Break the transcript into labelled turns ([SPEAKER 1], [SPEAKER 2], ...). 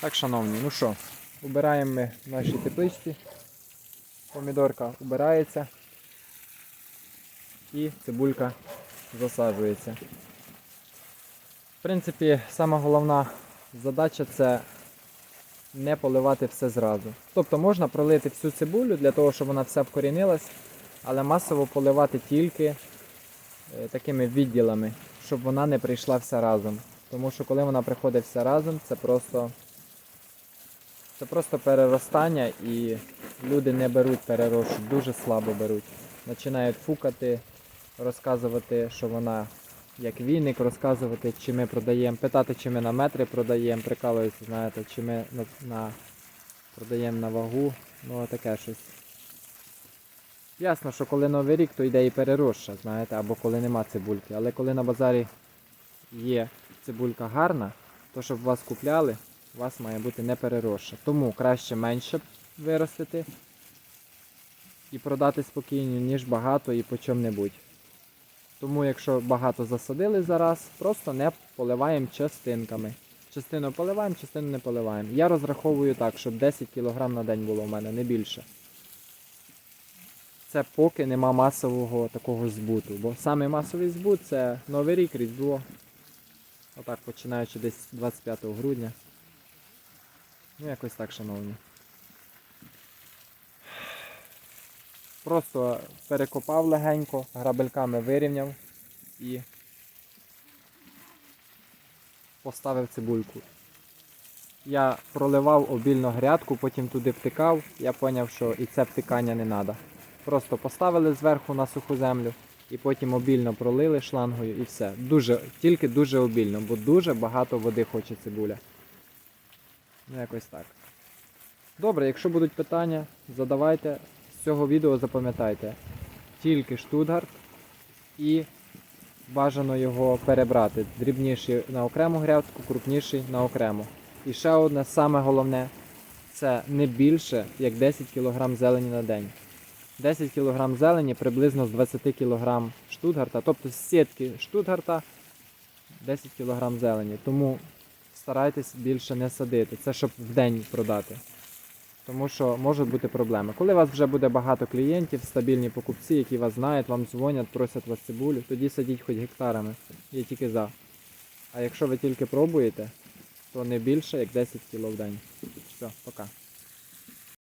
[SPEAKER 1] Так, шановні, ну що, убираємо ми наші тепличці. Помідорка убирається. І цибулька засаджується. В принципі, сама головна задача це не поливати все зразу. Тобто можна пролити всю цибулю для того, щоб вона вся вкорінилась, але масово поливати тільки е, такими відділами, щоб вона не прийшла вся разом. Тому що коли вона приходить вся разом, це просто, це просто переростання і люди не беруть перерощу, дуже слабо беруть. Починають фукати, розказувати, що вона як віник, розказувати, чи ми продаємо, питати, чи ми на метри продаємо, прикалуються, знаєте, чи ми на, на продаємо на вагу, ну таке щось. Ясно, що коли новий рік, то йде і перероща, знаєте, або коли нема цибульки. Але коли на базарі є цибулька гарна, то щоб вас купляли, у вас має бути не перероща. Тому краще менше виростити і продати спокійно, ніж багато і по чому-небудь. Тому якщо багато засадили зараз, просто не поливаємо частинками. Частину поливаємо, частину не поливаємо. Я розраховую так, щоб 10 кг на день було в мене, не більше. Це поки нема масового такого збуту. Бо саме масовий збут це Новий рік, Різдво. Отак, починаючи десь 25 грудня. Ну, якось так, шановні. Просто перекопав легенько, грабельками вирівняв і поставив цибульку. Я проливав обільно грядку, потім туди втикав, я зрозумів, що і це втикання не треба. Просто поставили зверху на суху землю і потім обільно пролили шлангою і все. Дуже, тільки дуже обільно, бо дуже багато води хоче цибуля. Ну, якось так. Добре, якщо будуть питання, задавайте. З цього відео запам'ятайте. Тільки штутгарт і бажано його перебрати. Дрібніший на окрему грядку, крупніший на окрему. І ще одне, саме головне, це не більше, як 10 кг зелені на день. 10 кг зелені приблизно з 20 кг штутгарта, тобто з сітки штутгарта 10 кг зелені. Тому старайтесь більше не садити. Це щоб в день продати. Тому що можуть бути проблеми. Коли у вас вже буде багато клієнтів, стабільні покупці, які вас знають, вам дзвонять, просять вас цибулю, тоді садіть хоч гектарами. Я тільки за. А якщо ви тільки пробуєте, то не більше як 10 кіло в день. Все, пока.